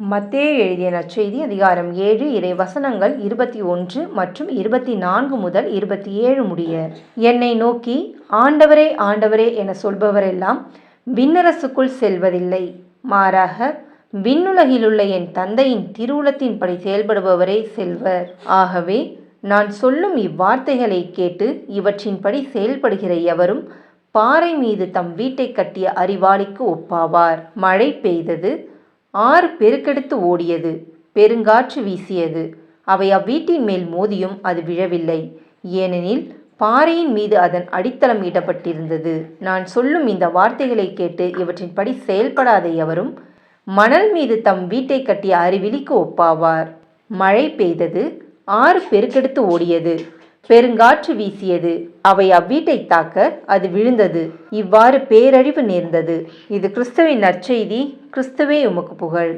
மத்தேயு எழுதிய நற்செய்தி அதிகாரம் ஏழு இறை வசனங்கள் இருபத்தி ஒன்று மற்றும் இருபத்தி நான்கு முதல் இருபத்தி ஏழு முடிய. என்னை நோக்கி ஆண்டவரே ஆண்டவரே என சொல்பவரெல்லாம் விண்ணரசுக்குள் செல்வதில்லை. மாறாக விண்ணுலகிலுள்ள என் தந்தையின் திருவுளத்தின்படி செயல்படுபவரே செல்வர். ஆகவே நான் சொல்லும் இவ்வார்த்தைகளை கேட்டு இவற்றின்படி செயல்படுகிற எவரும் பாறை மீது தம் வீட்டை கட்டிய அறிவாளிக்கு ஒப்பாவார். மழை பெய்தது ஆறு பெருக்கெடுத்து ஓடியது. பெருங்காற்று வீசியது. அவை அவ்வீட்டின் மேல் மோதியும் அது விழவில்லை. ஏனெனில் பாறையின் மீது அதன் அடித்தளம் இடப்பட்டிருந்தது நான் சொல்லும் இந்த வார்த்தைகளை கேட்டு இவற்றின்படி செயல்படாத எவரும் மணல் மீது தம் வீட்டை கட்டிய அறிவிலிக்கு ஒப்பாவார். மழை பெய்தது. ஆறு பெருக்கெடுத்து ஓடியது. பெருங்காற்று வீசியது. அவை அவ்வீட்டை தாக்க அது விழுந்தது. இவ்வாறு பேரழிவு நேர்ந்தது. இது கிறிஸ்துவின் நற்செய்தி. கிறிஸ்துவே உமக்கு புகழ்.